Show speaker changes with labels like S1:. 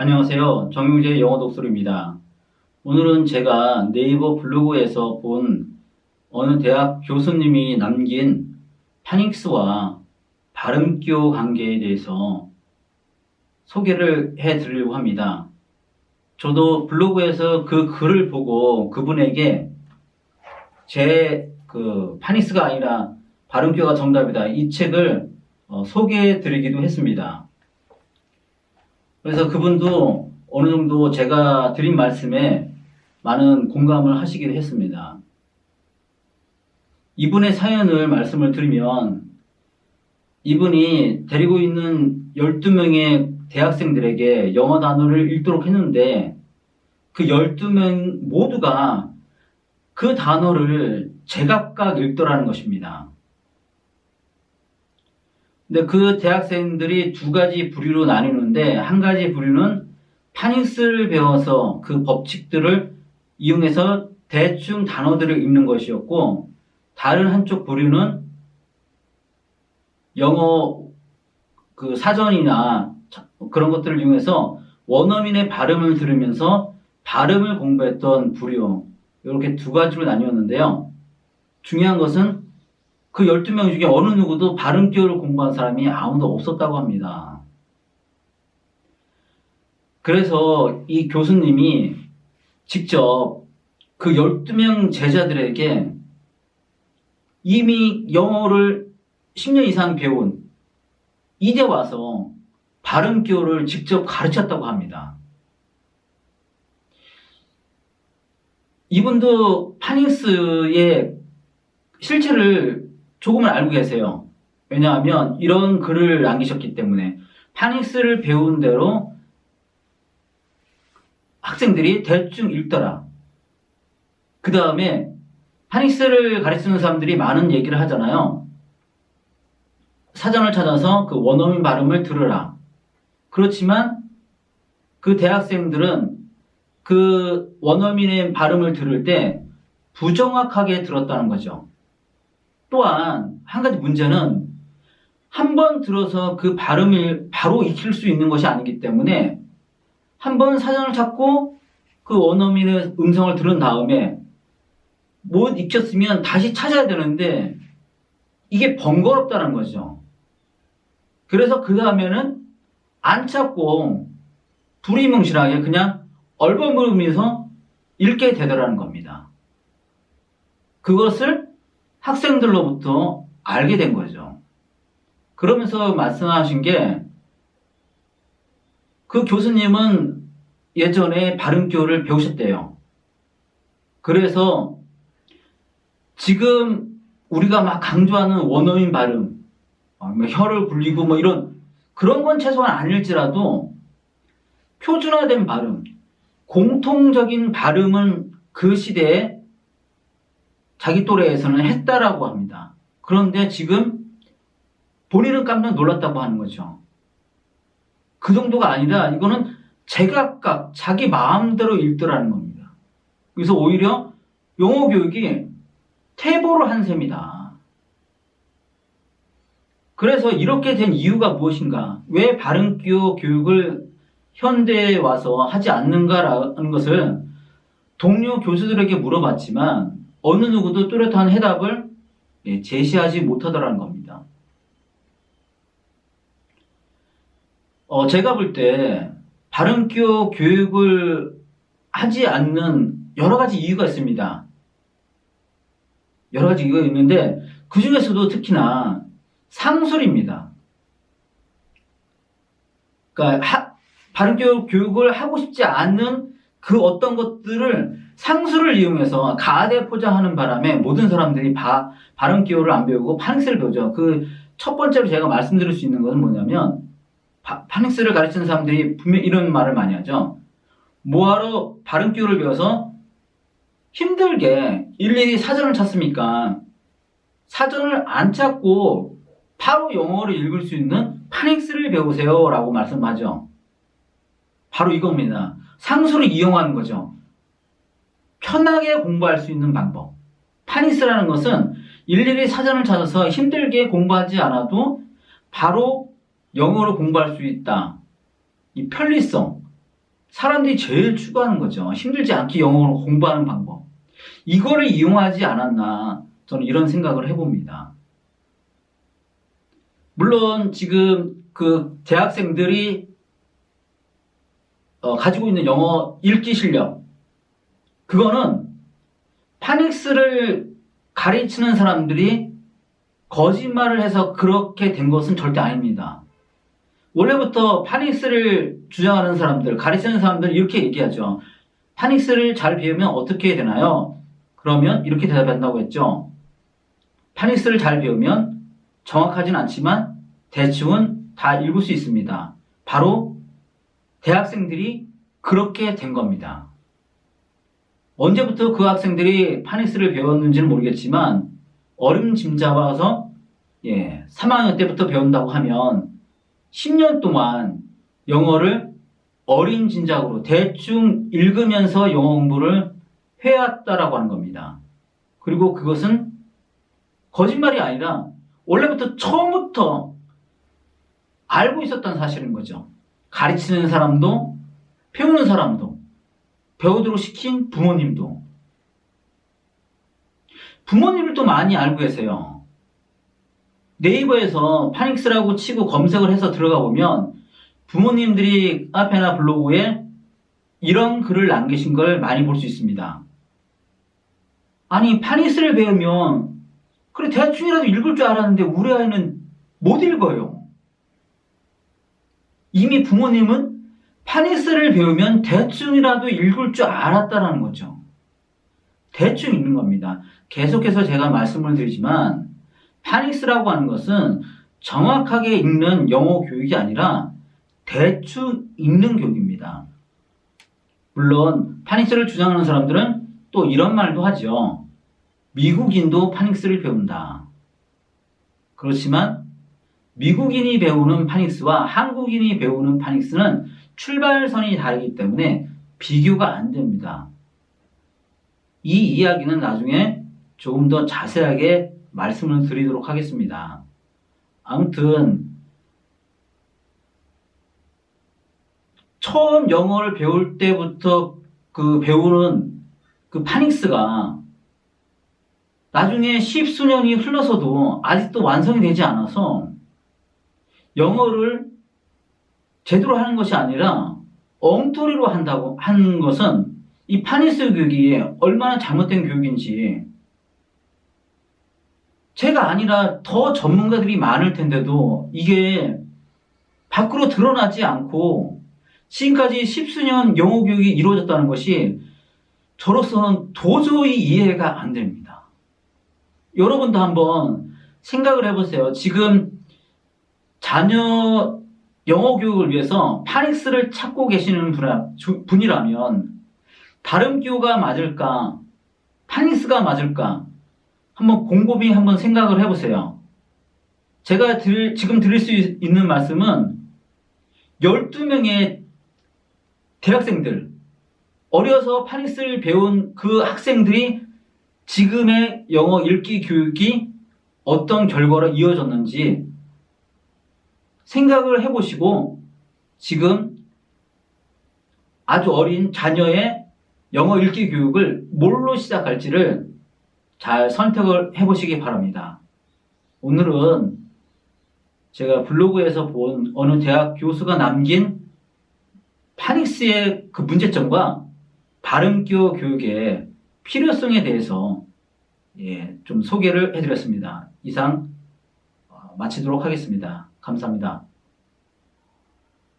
S1: 안녕하세요. 정용재 영어 독서입니다. 오늘은 제가 네이버 블로그에서 본 어느 대학 교수님이 남긴 파닉스와 발음기호 관계에 대해서 소개를 해 드리려고 합니다. 저도 블로그에서 그 글을 보고 그분에게 제 그 파닉스가 아니라 발음기호가 정답이다. 이 책을 어, 소개해 드리기도 했습니다. 그래서 그분도 어느 정도 제가 드린 말씀에 많은 공감을 하시기도 했습니다. 이분의 사연을 말씀을 드리면 이분이 데리고 있는 12명의 대학생들에게 영어 단어를 읽도록 했는데 그 12명 모두가 그 단어를 제각각 읽더라는 것입니다. 근데 그 대학생들이 두 가지 부류로 나뉘는데 한 가지 부류는 파닉스를 배워서 그 법칙들을 이용해서 대충 단어들을 읽는 것이었고 다른 한쪽 부류는 영어 그 사전이나 그런 것들을 이용해서 원어민의 발음을 들으면서 발음을 공부했던 부류 이렇게 두 가지로 나뉘었는데요. 중요한 것은 그 12명 중에 어느 누구도 발음 기호를 공부한 사람이 아무도 없었다고 합니다. 그래서 이 교수님이 직접 그 12명 제자들에게 이미 영어를 10년 이상 배운 이제 와서 발음 기호를 직접 가르쳤다고 합니다. 이분도 파닉스의 실체를 조금은 알고 계세요. 왜냐하면 이런 글을 남기셨기 때문에 파닉스를 배운 대로 학생들이 대충 읽더라. 그 다음에 파닉스를 가르치는 사람들이 많은 얘기를 하잖아요. 사전을 찾아서 그 원어민 발음을 들으라. 그렇지만 그 대학생들은 그 원어민의 발음을 들을 때 부정확하게 들었다는 거죠. 또한 한 가지 문제는 한 번 들어서 그 발음을 바로 익힐 수 있는 것이 아니기 때문에 한 번 사전을 찾고 그 원어민의 음성을 들은 다음에 못 익혔으면 다시 찾아야 되는데 이게 번거롭다는 거죠. 그래서 그 다음에는 안 찾고 두리뭉실하게 그냥 얼버무리면서 읽게 되더라는 겁니다. 그것을 학생들로부터 알게 된 거죠. 그러면서 말씀하신 게 그 교수님은 예전에 발음교를 배우셨대요. 그래서 지금 우리가 막 강조하는 원어민 발음, 어, 뭐 혀를 굴리고 뭐 이런 그런 건 최소한 아닐지라도 표준화된 발음, 공통적인 발음은 그 시대에 자기 또래에서는 했다라고 합니다. 그런데 지금 본인은 깜짝 놀랐다고 하는 거죠. 그 정도가 아니라 이거는 제각각 자기 마음대로 읽더라는 겁니다. 그래서 오히려 영어 교육이 태보를 한 셈이다. 그래서 이렇게 된 이유가 무엇인가? 왜 발음기호 교육을 현대에 와서 하지 않는가라는 것을 동료 교수들에게 물어봤지만 어느 누구도 뚜렷한 해답을 예, 제시하지 못하더라는 겁니다. 어, 제가 볼 때 발음기호 교육을 하지 않는 여러 가지 이유가 있습니다. 여러 가지 이유가 있는데 그 중에서도 특히나 상술입니다. 그러니까 하, 발음교육 교육을 하고 싶지 않은 그 어떤 것들을 상수를 이용해서 가대 포장하는 바람에 모든 사람들이 바, 발음 기호를 안 배우고 파닉스를 배우죠. 그 첫 번째로 제가 말씀드릴 수 있는 것은 뭐냐면 바, 파닉스를 가르치는 사람들이 분명 이런 말을 많이 하죠. 뭐하러 발음 기호를 배워서 힘들게 일일이 사전을 찾습니까? 사전을 안 찾고 바로 영어를 읽을 수 있는 파닉스를 배우세요라고 말씀하죠. 바로 이겁니다. 상수를 이용하는 거죠. 편하게 공부할 수 있는 방법. 파닉스라는 것은 일일이 사전을 찾아서 힘들게 공부하지 않아도 바로 영어로 공부할 수 있다. 이 편리성. 사람들이 제일 추구하는 거죠. 힘들지 않게 영어를 공부하는 방법. 이거를 이용하지 않았나 저는 이런 생각을 해봅니다. 물론 지금 그 대학생들이 어, 가지고 있는 영어 읽기 실력 그거는 파닉스를 가르치는 사람들이 거짓말을 해서 그렇게 된 것은 절대 아닙니다. 원래부터 파닉스를 주장하는 사람들, 가르치는 사람들 이렇게 얘기하죠. 파닉스를 잘 배우면 어떻게 되나요? 그러면 이렇게 대답한다고 했죠. 파닉스를 잘 배우면 정확하진 않지만 대충은 다 읽을 수 있습니다. 바로 대학생들이 그렇게 된 겁니다. 언제부터 그 학생들이 파닉스를 배웠는지는 모르겠지만 어림짐작아서 예, 3학년 때부터 배운다고 하면 10년 동안 영어를 어림짐작으로 대충 읽으면서 영어 공부를 해왔다라고 하는 겁니다. 그리고 그것은 거짓말이 아니라 원래부터 처음부터 알고 있었던 사실인 거죠. 가르치는 사람도 배우는 사람도 배우도록 시킨 부모님도 부모님들도 많이 알고 계세요. 네이버에서 파닉스라고 치고 검색을 해서 들어가 보면 부모님들이 카페나 블로그에 이런 글을 남기신 걸 많이 볼 수 있습니다. 아니, 파닉스를 배우면, 그래, 대충이라도 읽을 줄 알았는데, 우리 아이는 못 읽어요. 이미 부모님은 파닉스를 배우면 대충이라도 읽을 줄 알았다라는 거죠. 대충 읽는 겁니다. 계속해서 제가 말씀을 드리지만, 파닉스라고 하는 것은 정확하게 읽는 영어 교육이 아니라 대충 읽는 교육입니다. 물론 파닉스를 주장하는 사람들은 또 이런 말도 하죠. 미국인도 파닉스를 배운다. 그렇지만 미국인이 배우는 파닉스와 한국인이 배우는 파닉스는 출발선이 다르기 때문에 비교가 안 됩니다. 이 이야기는 나중에 조금 더 자세하게 말씀을 드리도록 하겠습니다. 아무튼 처음 영어를 배울 때부터 그 배우는 그 파닉스가 나중에 십수년이 흘러서도 아직도 완성이 되지 않아서 영어를 제대로 하는 것이 아니라 엉터리로 한다고 하는 것은 이 파닉스 교육이 얼마나 잘못된 교육인지 제가 아니라 더 전문가들이 많을 텐데도 이게 밖으로 드러나지 않고 지금까지 십수년 영어 교육이 이루어졌다는 것이 저로서는 도저히 이해가 안 됩니다. 여러분도 한번 생각을 해보세요. 지금 자녀 영어 교육을 위해서 파닉스를 찾고 계시는 분이라면 발음기호가 맞을까? 파닉스가 맞을까? 한번 곰곰이 한번 생각을 해보세요. 제가 들, 지금 드릴 수 있는 말씀은 12명의 대학생들, 어려서 파닉스를 배운 그 학생들이 지금의 영어 읽기 교육이 어떤 결과로 이어졌는지 생각을 해보시고 지금 아주 어린 자녀의 영어 읽기 교육을 뭘로 시작할지를 잘 선택을 해보시기 바랍니다. 오늘은 제가 블로그에서 본 어느 대학 교수가 남긴 파닉스의 그 문제점과 발음기호 교육의 필요성에 대해서 예, 좀 소개를 해드렸습니다. 이상 어, 마치도록 하겠습니다. 감사합니다.